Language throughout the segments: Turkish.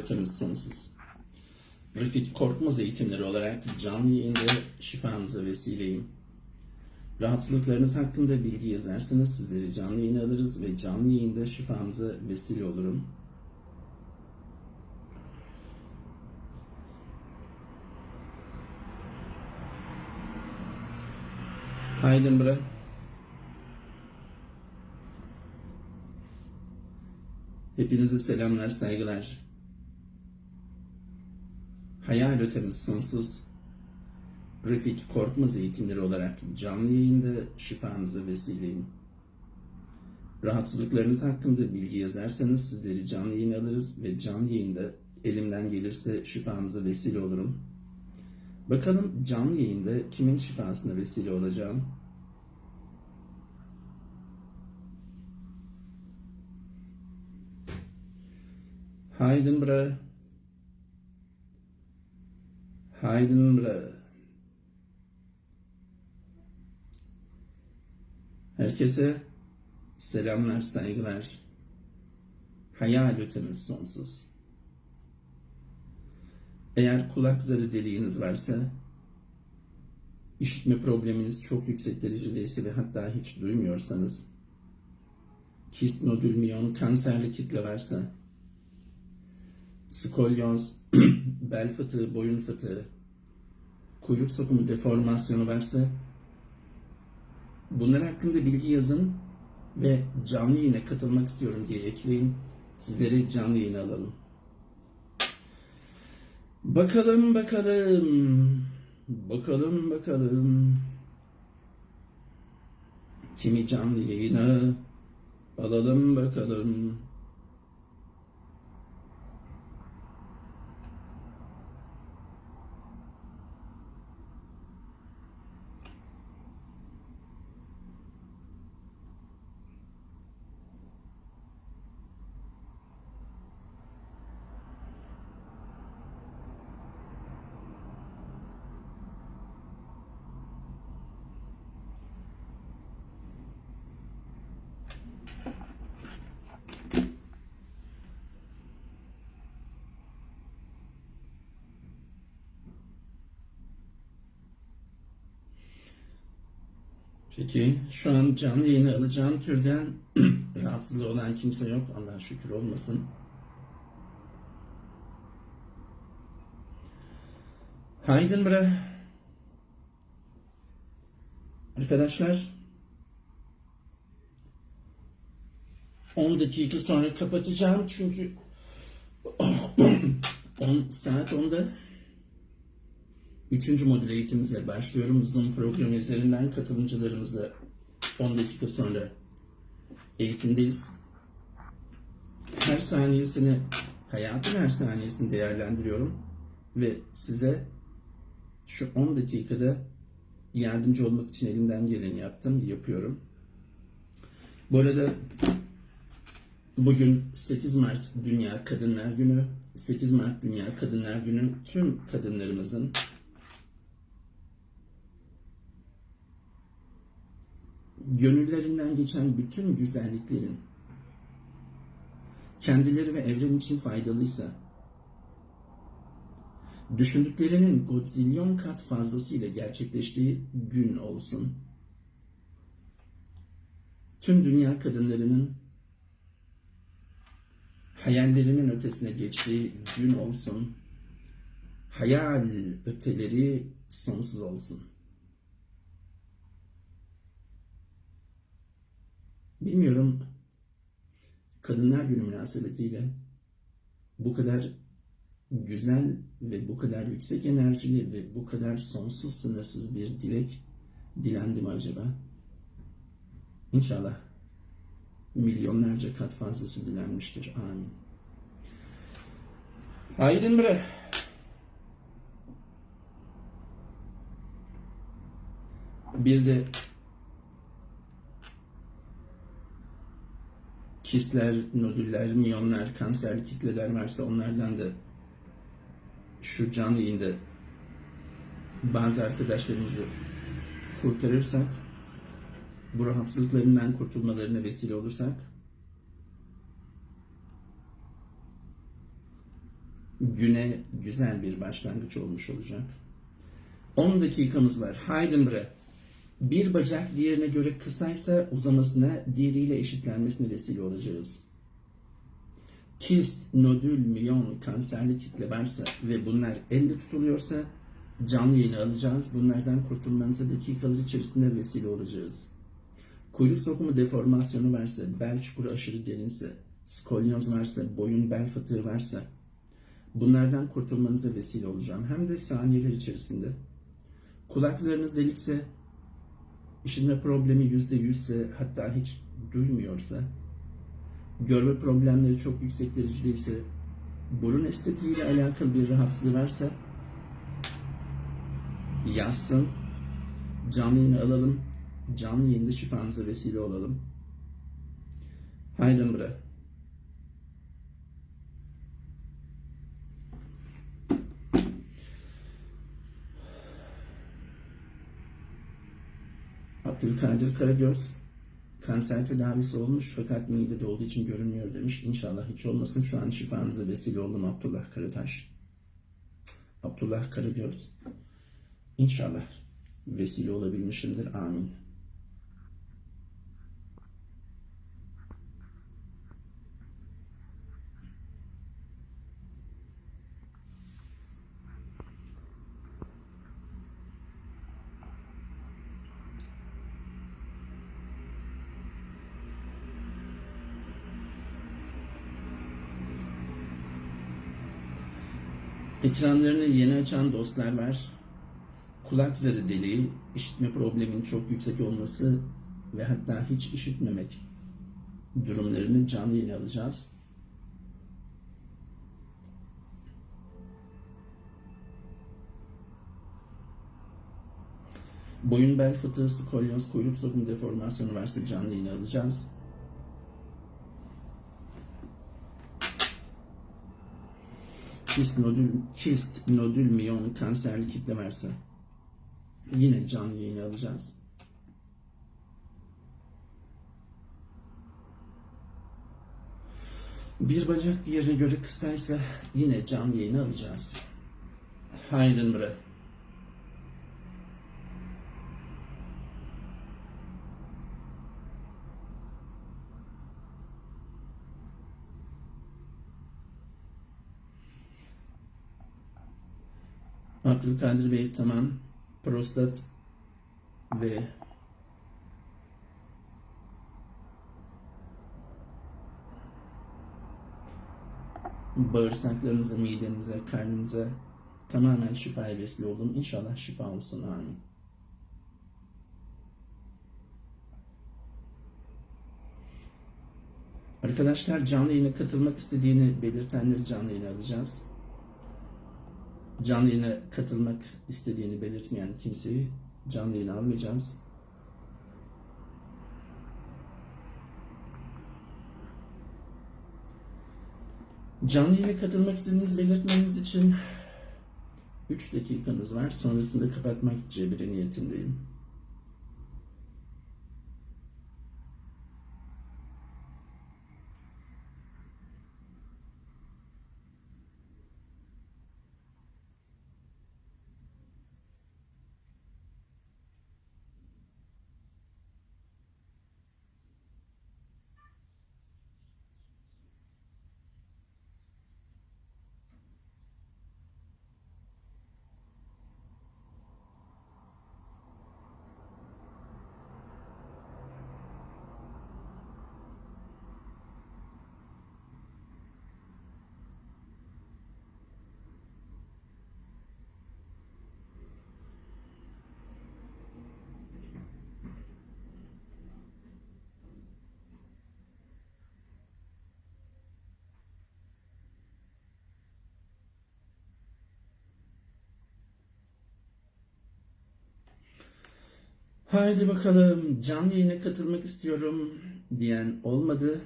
ötemiz sonsuz. Refik Korkmaz eğitimleri olarak canlı yayında şifanıza vesileyim. Rahatsızlıklarınız hakkında bilgi yazarsanız sizleri canlı yayına alırız ve canlı yayında şifanıza vesile olurum. Haydın bre. Hepinize selamlar, saygılar. Hayal ötemiz sonsuz. Refik Korkmaz eğitimleri olarak canlı yayında şifanıza vesileyim. Rahatsızlıklarınız hakkında bilgi yazarsanız sizleri canlı yayına alırız ve canlı yayında elimden gelirse şifanıza vesile olurum. Bakalım canlı yayında kimin şifasına vesile olacağım? Haydın bre. Haydın bre. Herkese selamlar, saygılar. Hayal ötemiz sonsuz. Eğer kulak zarı deliğiniz varsa, işitme probleminiz çok yüksek derecedeyse ve hatta hiç duymuyorsanız, kist, nodül, miyon, kanserli kitle varsa, skolyoz, bel fıtığı, boyun fıtığı, kuyruk sokumu deformasyonu varsa, bunlar hakkında bilgi yazın ve canlı yayına katılmak istiyorum diye ekleyin. Sizleri canlı yayına alalım. Bakalım bakalım. Bakalım bakalım. Kimi canlı yayına alalım bakalım. Peki şu an canlı yayını alacağım türden rahatsızlığı olan kimse yok. Allah'a şükür olmasın. Haydın bre. Arkadaşlar 10 dakika sonra kapatacağım çünkü 10 saat 10'da Üçüncü modül eğitimimize başlıyorum. Zoom programı üzerinden katılımcılarımızla 10 dakika sonra eğitimdeyiz. Her saniyesini, hayatın her saniyesini değerlendiriyorum ve size şu 10 dakikada yardımcı olmak için elimden geleni yaptım, yapıyorum. Bu arada bugün 8 Mart Dünya Kadınlar Günü. 8 Mart Dünya Kadınlar Günü tüm kadınlarımızın gönüllerinden geçen bütün güzelliklerin kendileri ve evren için faydalıysa, düşündüklerinin godzilyon kat fazlasıyla gerçekleştiği gün olsun. Tüm dünya kadınlarının hayallerinin ötesine geçtiği gün olsun. Hayal öteleri sonsuz olsun. Bilmiyorum Kadınlar Günü münasebetiyle bu kadar güzel ve bu kadar yüksek enerjili ve bu kadar sonsuz sınırsız bir dilek dilendi mi acaba? İnşallah milyonlarca kat fazlası dilenmiştir. Amin. Haydin bre. Bir de kistler, nodüller, miyonlar, kanserli kitleler varsa onlardan da şu canlı yayında bazı arkadaşlarımızı kurtarırsak, bu rahatsızlıklarından kurtulmalarına vesile olursak, güne güzel bir başlangıç olmuş olacak. 10 dakikamız var. Haydi bre. Bir bacak diğerine göre kısaysa uzamasına, diğeriyle eşitlenmesine vesile olacağız. Kist, nodül, miyon, kanserli kitle varsa ve bunlar elle tutuluyorsa canlı yayını alacağız. Bunlardan kurtulmanıza dakikalar içerisinde vesile olacağız. Kuyruk sokumu deformasyonu varsa, bel çukuru aşırı derinse, skolyoz varsa, boyun bel fıtığı varsa bunlardan kurtulmanıza vesile olacağım. Hem de saniyeler içerisinde. Kulak zarınız delikse, işitme problemi yüzde yüzse hatta hiç duymuyorsa, görme problemleri çok yüksek derecedeyse, burun estetiğiyle alakalı bir rahatsızlığı varsa yazsın, canlı yayını alalım, canlı yayında şifanıza vesile olalım. Haydi bre. Abdülkadir Karagöz kanser tedavisi olmuş fakat midede olduğu için görünmüyor demiş. İnşallah hiç olmasın. Şu an şifanıza vesile oldum Abdullah Karataş. Abdullah Karagöz. İnşallah vesile olabilmişimdir. Amin. Ekranlarını yeni açan dostlar var. Kulak zarı deliği, işitme probleminin çok yüksek olması ve hatta hiç işitmemek durumlarını canlı yayına alacağız. Boyun bel fıtığı, skolyoz, kuyruk sokumu deformasyonu varsa canlı yayına alacağız. Kist nodül, kist nodül miyon kanserli kitle varsa yine canlı yayını alacağız. Bir bacak diğerine göre kısaysa yine canlı yayını alacağız. Haydi Abdülkadir Bey tamam. Prostat ve bağırsaklarınıza, midenize, karnınıza tamamen şifaya vesile olun. İnşallah şifa olsun. Amin. Arkadaşlar canlı yayına katılmak istediğini belirtenleri canlı yayına alacağız. Canlı yayına katılmak istediğini belirtmeyen kimseyi canlı yayına almayacağız. Canlı yayına katılmak istediğinizi belirtmeniz için 3 dakikanız var. Sonrasında kapatmak cebiri niyetindeyim. Haydi bakalım canlı yayına katılmak istiyorum diyen olmadı.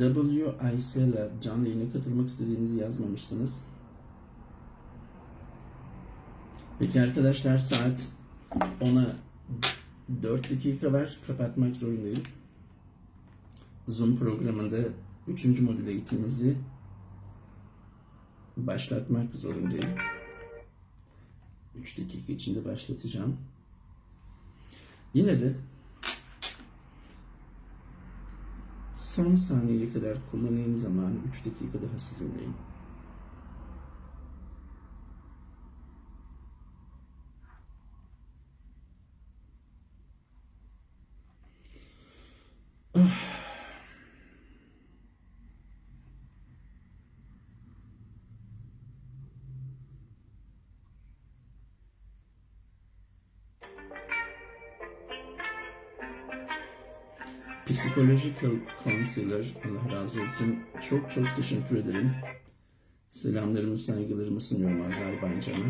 W. Aysela canlı yayına katılmak istediğinizi yazmamışsınız. Peki arkadaşlar saat 10'a 4 dakika var. Kapatmak zorundayım. Zoom programında 3. modül eğitimimizi başlatmak zorundayım. 3 dakika içinde başlatacağım. Yine de son saniyeye kadar kullanayım zaman 3 dakika daha sizinleyim. Psychological Counselor, Allah razı olsun. Çok çok teşekkür ederim. Selamlarımı, saygılarımı sunuyorum Azerbaycan'a.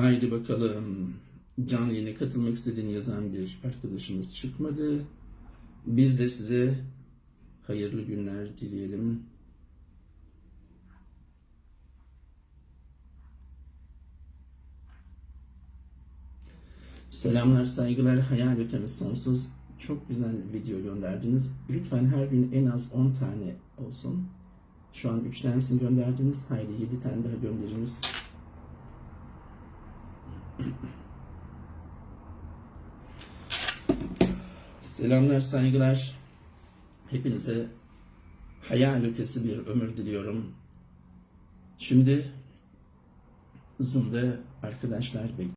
Haydi bakalım. Canlı yayına katılmak istediğini yazan bir arkadaşımız çıkmadı. Biz de size hayırlı günler dileyelim. Selamlar, saygılar, hayal ötemiz sonsuz. Çok güzel video gönderdiniz. Lütfen her gün en az 10 tane olsun. Şu an 3 tanesini gönderdiniz. Haydi 7 tane daha gönderiniz. Selamlar, saygılar. Hepinize hayal ötesi bir ömür diliyorum. Şimdi Zoom'da arkadaşlar bekliyorum.